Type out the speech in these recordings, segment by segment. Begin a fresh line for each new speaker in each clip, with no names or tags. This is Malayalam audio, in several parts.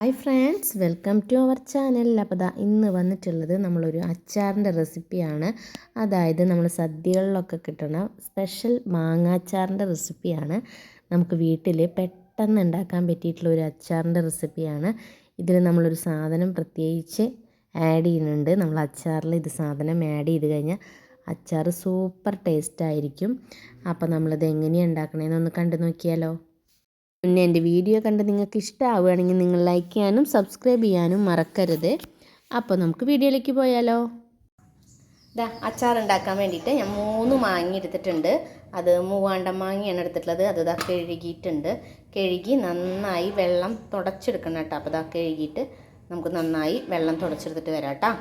Hi friends welcome to our channel. അപ്പോൾ ദാ ഇന്ന് വന്നിട്ടുള്ളത് നമ്മളൊരു അച്ചാറിന്റെ റെസിപ്പിയാണ്. അതായത് നമ്മൾ സദ്യകളിലൊക്കെ കിട്ടുന്ന സ്പെഷ്യൽ മാങ്ങാച്ചാറിന്റെ റെസിപ്പിയാണ്. നമുക്ക് വീട്ടിൽ പെട്ടെന്ന് ഉണ്ടാക്കാൻ പറ്റിയിട്ടുള്ള ഒരു അച്ചാറിന്റെ റെസിപ്പിയാണ്. ഇതിൽ നമ്മളൊരു സാധനം പ്രത്യേകിച്ച് ആഡ് ചെയ്യുന്നുണ്ട്. നമ്മൾ അച്ചാറിൽ ഇത് സാധനം ആഡ് ചെയ്ത് കഴിഞ്ഞാൽ അച്ചാർ സൂപ്പർ ടേസ്റ്റ് ആയിരിക്കും. അപ്പോൾ നമ്മളിത് എങ്ങനെയാണ് ഉണ്ടാക്കണതെന്നൊന്ന് കണ്ടു നോക്കിയാലോ. പിന്നെ എന്റെ വീഡിയോ കണ്ട് നിങ്ങൾക്ക് ഇഷ്ടമാവുകയാണെങ്കിൽ നിങ്ങൾ ലൈക്ക് ചെയ്യാനും സബ്സ്ക്രൈബ് ചെയ്യാനും മറക്കരുത്. അപ്പോൾ നമുക്ക് വീഡിയോയിലേക്ക് പോയാലോ? ഇതാ അച്ചാർ ഉണ്ടാക്കാൻ വേണ്ടിയിട്ട് ഞാൻ മൂന്ന് മാങ്ങ എടുത്തിട്ടുണ്ട്. അത് മൂവാണ്ട മാങ്ങയാണ് എടുത്തിട്ടുള്ളത്. അത് ഇതാ കഴുകിയിട്ടുണ്ട്. കഴുകി നന്നായി വെള്ളം തുടച്ചെടുക്കണം കേട്ടോ. അപ്പോൾ ഇതാ കഴുകിയിട്ട് നമുക്ക് നന്നായി വെള്ളം തുടച്ചെടുത്തിട്ട് വരാം കേട്ടോ.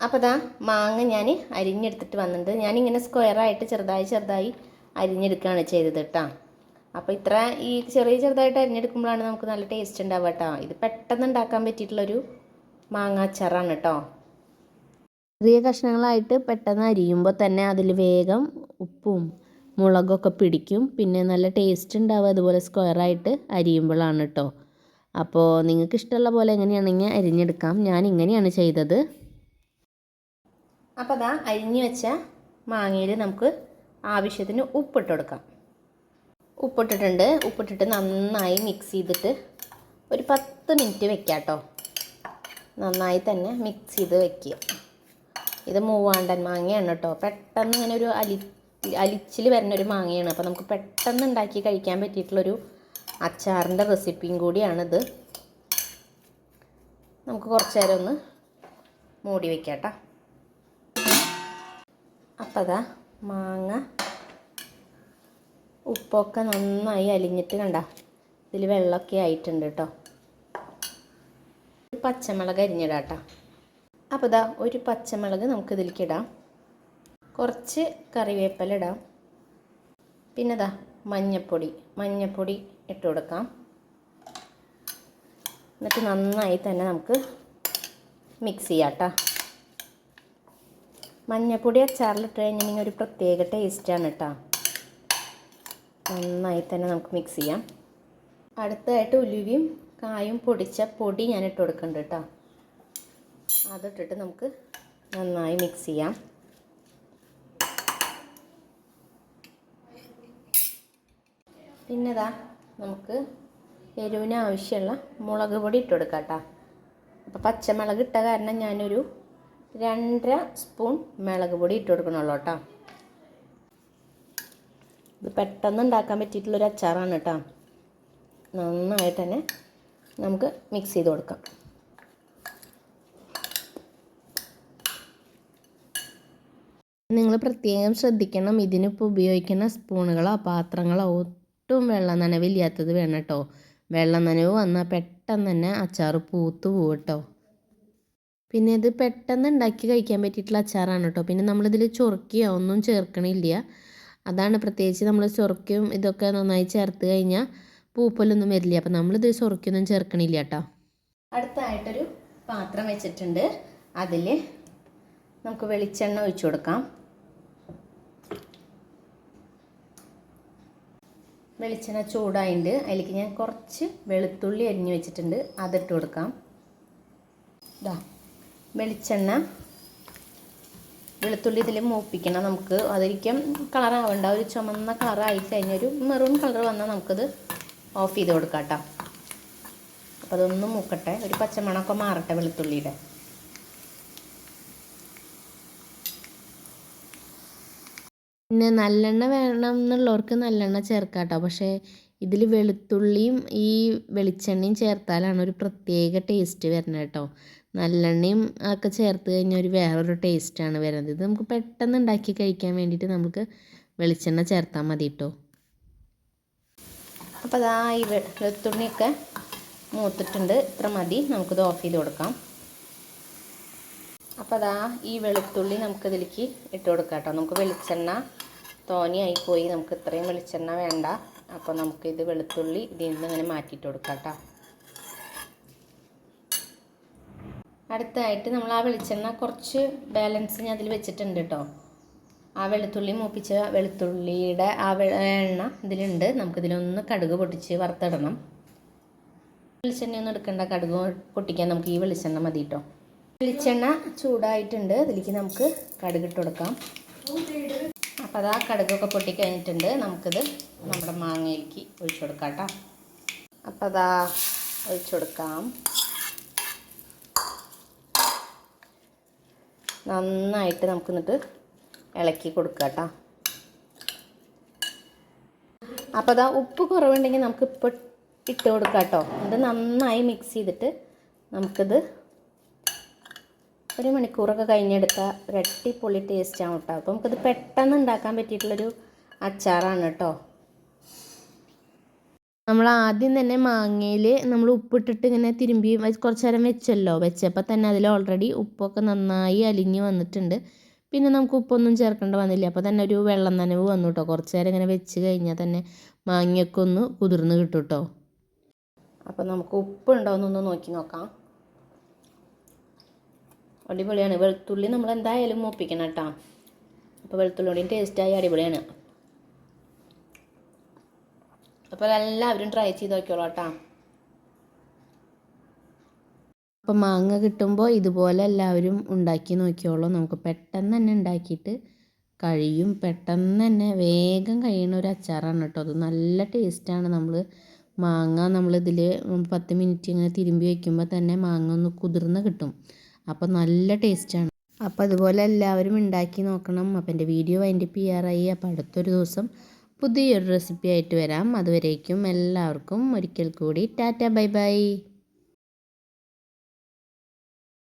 അപ്പോൾ ഇതാ മാങ്ങ ഞാൻ അരിഞ്ഞെടുത്തിട്ട് വന്നിട്ടുണ്ട്. ഞാനിങ്ങനെ സ്ക്വയറായിട്ട് ചെറുതായി ചെറുതായി അരിഞ്ഞെടുക്കുകയാണ് ചെയ്തത് കേട്ടോ. അപ്പോൾ ഇത്ര ഈ ചെറിയ ചെറുതായിട്ട് അരിഞ്ഞെടുക്കുമ്പോഴാണ് നമുക്ക് നല്ല ടേസ്റ്റ് ഉണ്ടാവുക കേട്ടോ ഇത് പെട്ടെന്ന് ഉണ്ടാക്കാൻ പറ്റിയിട്ടുള്ളൊരു മാങ്ങാച്ചാറാണ് കേട്ടോ ചെറിയ കഷ്ണങ്ങളായിട്ട് പെട്ടെന്ന് അരിയുമ്പോൾ തന്നെ അതിൽ വേഗം ഉപ്പും മുളകൊക്കെ പിടിക്കും. പിന്നെ നല്ല ടേസ്റ്റ് ഉണ്ടാവുക അതുപോലെ സ്ക്വയറായിട്ട് അരിയുമ്പോഴാണ് കേട്ടോ അപ്പോൾ നിങ്ങൾക്ക് ഇഷ്ടമുള്ള പോലെ എങ്ങനെയാണെങ്കിൽ അരിഞ്ഞെടുക്കാം. ഞാൻ ഇങ്ങനെയാണ് ചെയ്തത്. അപ്പോൾ അതാ അരിഞ്ഞു വെച്ച മാങ്ങയിൽ നമുക്ക് ആവശ്യത്തിന് ഉപ്പിട്ട് കൊടുക്കാം. ഉപ്പിട്ടിട്ടുണ്ട്. ഉപ്പിട്ടിട്ട് നന്നായി മിക്സ് ചെയ്തിട്ട് ഒരു പത്ത് മിനിറ്റ് വെക്കാം കേട്ടോ നന്നായി തന്നെ മിക്സ് ചെയ്ത് വെക്കുക. ഇത് മൂവാണ്ടൻ മാങ്ങയാണ് കേട്ടോ പെട്ടെന്ന് ഇങ്ങനെ ഒരു അലി അലിച്ചിൽ വരുന്ന ഒരു മാങ്ങയാണ്. അപ്പോൾ നമുക്ക് പെട്ടെന്ന് ഉണ്ടാക്കി കഴിക്കാൻ പറ്റിയിട്ടുള്ളൊരു അച്ചാറിന്റെ റെസിപ്പിയും കൂടിയാണിത്. നമുക്ക് കുറച്ച് നേരം ഒന്ന് മൂടി വെക്കാം കേട്ടോ അപ്പോൾ അതാ മാങ്ങ ഉപ്പൊക്കെ നന്നായി അലിഞ്ഞിട്ട് കണ്ട. ഇതിൽ വെള്ളമൊക്കെ ആയിട്ടുണ്ട് കേട്ടോ. പച്ചമുളക് അരിഞ്ഞിടാം കേട്ടോ അപ്പോൾ ഇതാ ഒരു പച്ചമുളക് നമുക്ക് ഇതിലേക്ക് ഇടാം. കുറച്ച് കറിവേപ്പില ഇടാം. പിന്നെ ഇതാ മഞ്ഞപ്പൊടി മഞ്ഞപ്പൊടി ഇട്ട് കൊടുക്കാം. എന്നിട്ട് നന്നായി തന്നെ നമുക്ക് മിക്സ് ചെയ്യാം കേട്ടോ മഞ്ഞപ്പൊടി അച്ചാറിലിട്ട് കഴിഞ്ഞിട്ടുണ്ടെങ്കിൽ ഒരു പ്രത്യേക ടേസ്റ്റാണ് കേട്ടോ. നന്നായി തന്നെ നമുക്ക് മിക്സ് ചെയ്യാം. അടുത്തതായിട്ട് ഉലുവയും കായും പൊടിച്ച പൊടി ഞാൻ ഇട്ട് കൊടുക്കുന്നുണ്ട് കേട്ടോ അതിട്ടിട്ട് നമുക്ക് നന്നായി മിക്സ് ചെയ്യാം. പിന്നെതാ നമുക്ക് എരിവിന് ആവശ്യമുള്ള മുളക് പൊടി ഇട്ട് കൊടുക്കാം കേട്ടോ അപ്പോൾ പച്ചമുളക് ഇട്ട കാരണം ഞാനൊരു രണ്ടര സ്പൂൺ മുളക് പൊടി ഇട്ട് കൊടുക്കണുള്ളൂ കേട്ടോ ഇത് പെട്ടെന്ന് ഉണ്ടാക്കാൻ പറ്റിയിട്ടുള്ളൊരു അച്ചാറാണ് കേട്ടോ. നന്നായിട്ട് തന്നെ നമുക്ക് മിക്സ് ചെയ്ത് കൊടുക്കാം. നിങ്ങൾ പ്രത്യേകം ശ്രദ്ധിക്കണം. ഇതിനിപ്പോൾ ഉപയോഗിക്കുന്ന സ്പൂണുകളോ പാത്രങ്ങളോ ഒട്ടും വെള്ളം നനവില്ലാത്തത് വേണം കേട്ടോ. വെള്ളം നനവ് വന്നാൽ പെട്ടെന്ന് തന്നെ അച്ചാർ പൂത്തു പോകും കേട്ടോ. പിന്നെ ഇത് പെട്ടെന്ന് ഉണ്ടാക്കി കഴിക്കാൻ പറ്റിയിട്ടുള്ള അച്ചാറാണ് കേട്ടോ. പിന്നെ നമ്മളിതിൽ ചൊറുക്കിയോ ഒന്നും ചേർക്കണില്ല. അതാണ് പ്രത്യേകിച്ച് നമ്മൾ ചൊറക്കും ഇതൊക്കെ നന്നായി ചേർത്ത് കഴിഞ്ഞാൽ പൂപ്പലൊന്നും വരില്ല. അപ്പം നമ്മളിത് ചൊറക്കൊന്നും ചേർക്കണില്ല കേട്ടോ. അടുത്തായിട്ടൊരു പാത്രം വെച്ചിട്ടുണ്ട്. അതിൽ നമുക്ക് വെളിച്ചെണ്ണ ഒഴിച്ചു കൊടുക്കാം. വെളിച്ചെണ്ണ ചൂടായിട്ടുണ്ട് അതിലേക്ക് ഞാൻ കുറച്ച് വെളുത്തുള്ളി അരിഞ്ഞു വെച്ചിട്ടുണ്ട്. അതിട്ട് കൊടുക്കാം. ഇതാ വെളിച്ചെണ്ണ വെളുത്തുള്ളി ഇതിൽ മൂപ്പിക്കണം. നമുക്ക് അതൊരിക്കും കളറാവണ്ട ഒരു ചുമന്ന കളറായി കഴിഞ്ഞൊരു മെറൂൺ കളർ വന്നാൽ നമുക്കത് ഓഫ് ചെയ്ത് കൊടുക്കാം കേട്ടോ അപ്പോൾ അതൊന്ന് മൂക്കട്ടെ. ഒരു പച്ചമണമൊക്കെ മാറട്ടെ വെളുത്തുള്ളിയുടെ. പിന്നെ നല്ലെണ്ണ വേണം എന്നുള്ളവർക്ക് നല്ലെണ്ണ ചേർക്കാം കേട്ടോ പക്ഷേ ഇതിൽ വെളുത്തുള്ളിയും ഈ വെളിച്ചെണ്ണയും ചേർത്താലാണ് ഒരു പ്രത്യേക ടേസ്റ്റ് വരുന്നത് കേട്ടോ. നല്ലെണ്ണയും ഒക്കെ ചേർത്ത് കഴിഞ്ഞാൽ ഒരു വേറൊരു ടേസ്റ്റാണ് വരുന്നത്. ഇത് നമുക്ക് പെട്ടെന്ന് ഉണ്ടാക്കി കഴിക്കാൻ വേണ്ടിയിട്ട് നമുക്ക് വെളിച്ചെണ്ണ ചേർത്താൽ മതി കേട്ടോ. അപ്പോൾ അതാ ഈ വെളുത്തുള്ളിയൊക്കെ മൂത്തിട്ടുണ്ട്. ഇത്ര മതി. നമുക്കിത് ഓഫ് ചെയ്ത് കൊടുക്കാം. അപ്പോൾ അതാ ഈ വെളുത്തുള്ളി നമുക്കിതിലേക്ക് ഇട്ട് കൊടുക്കാം കേട്ടോ. നമുക്ക് വെളിച്ചെണ്ണ തോനിയായി പോയി നമുക്ക് ഇത്രയും വെളിച്ചെണ്ണ വേണ്ട. അപ്പോൾ നമുക്കിത് വെളുത്തുള്ളി ഇതിൽ നിന്ന് ഇങ്ങനെ മാറ്റിയിട്ട് കൊടുക്കാം കേട്ടോ അടുത്തായിട്ട് നമ്മൾ ആ വെളിച്ചെണ്ണ കുറച്ച് ബാലൻസ് ഞാൻ അതിൽ വെച്ചിട്ടുണ്ട് കേട്ടോ ആ വെളുത്തുള്ളി മൂപ്പിച്ച വെളുത്തുള്ളിയുടെ ആ എണ്ണ ഇതിലുണ്ട്. നമുക്കിതിലൊന്ന് കടുക് പൊട്ടിച്ച് വറുത്തിടണം. വെളിച്ചെണ്ണ ഒന്നും എടുക്കേണ്ട. കടുക് പൊട്ടിക്കാൻ നമുക്ക് ഈ വെളിച്ചെണ്ണ മതി കേട്ടോ വെളിച്ചെണ്ണ ചൂടായിട്ടുണ്ട്. അതിലേക്ക് നമുക്ക് കടുകിട്ട് കൊടുക്കാം. അപ്പോൾ ആ കടുകൊക്കെ പൊട്ടിക്കഴിഞ്ഞിട്ടുണ്ട്. നമുക്കിത് നമ്മുടെ മാങ്ങയിലേക്ക് ഒഴിച്ചു കൊടുക്കാം കേട്ടോ. അപ്പോൾ അതാ ഒഴിച്ചു കൊടുക്കാം. നന്നായിട്ട് നമുക്ക് എന്നിട്ട് ഇളക്കി കൊടുക്കുക കേട്ടോ. അപ്പോൾ അതാ ഉപ്പ് കുറവുണ്ടെങ്കിൽ നമുക്ക് ഇട്ട് കൊടുക്കാം കേട്ടോ. ഇത് നന്നായി മിക്സ് ചെയ്തിട്ട് നമുക്കിത് ഒരു മണിക്കൂറൊക്കെ കഴിഞ്ഞെടുത്ത ഒരു ടേസ്റ്റ് ആവും കേട്ടോ അപ്പോൾ നമുക്കത് പെട്ടെന്ന് ഉണ്ടാക്കാൻ പറ്റിയിട്ടുള്ളൊരു അച്ചാറാണ് കേട്ടോ നമ്മൾ ആദ്യം തന്നെ മാങ്ങയിൽ നമ്മൾ ഉപ്പിട്ടിട്ട് ഇങ്ങനെ തിരുമ്പി കുറച്ച് നേരം വെച്ചല്ലോ. വെച്ചപ്പോൾ തന്നെ അതിൽ ഓൾറെഡി ഉപ്പൊക്കെ നന്നായി അലിഞ്ഞ് വന്നിട്ടുണ്ട്. പിന്നെ നമുക്ക് ഉപ്പൊന്നും ചേർക്കേണ്ട വന്നില്ല. അപ്പോൾ തന്നെ ഒരു വെള്ളം നനവ് വന്നു കേട്ടോ കുറച്ച് നേരം ഇങ്ങനെ വെച്ച് കഴിഞ്ഞാൽ തന്നെ മാങ്ങയൊക്കെ ഒന്ന് കുതിർന്ന് കിട്ടും കേട്ടോ അപ്പോൾ നമുക്ക് ഉപ്പ് എന്നൊന്ന് നോക്കി നോക്കാം. അടിപൊളിയാണ്. വെളുത്തുള്ളി നമ്മൾ എന്തായാലും മൂപ്പിക്കണം കേട്ടോ. അപ്പോൾ ടേസ്റ്റ് ടേസ്റ്റായി അടിപൊളിയാണ്. അപ്പോൾ എല്ലാവരും ട്രൈ ചെയ്ത് നോക്കിയോളൂ കേട്ടോ. അപ്പോൾ മാങ്ങ കിട്ടുമ്പോൾ ഇതുപോലെ എല്ലാവരും ഉണ്ടാക്കി നോക്കിയോളൂ നമുക്ക് പെട്ടെന്ന് തന്നെ ഉണ്ടാക്കിയിട്ട് കഴിയും. പെട്ടെന്ന് തന്നെ വേഗം കഴിയുന്ന ഒരു അച്ചാറാണ് കേട്ടോ അത്. നല്ല ടേസ്റ്റാണ് നമ്മൾ മാങ്ങ നമ്മളിതിൽ പത്ത് മിനിറ്റ് ഇങ്ങനെ തിരുമ്പി വയ്ക്കുമ്പോൾ തന്നെ മാങ്ങ ഒന്ന് കുതിർന്ന് കിട്ടും. അപ്പോൾ നല്ല ടേസ്റ്റാണ്. അപ്പോൾ അതുപോലെ എല്ലാവരും ഉണ്ടാക്കി നോക്കണം. അപ്പോൾ എന്റെ വീഡിയോ വൈൻഡപ്പ് ചെയ്യാറായി. അപ്പോൾ അടുത്തൊരു ദിവസം പുതിയൊരു റെസിപ്പി ആയിട്ട് വരാം. അതുവരേക്കും എല്ലാവർക്കും ഒരിക്കൽ കൂടി. Tata bye bye.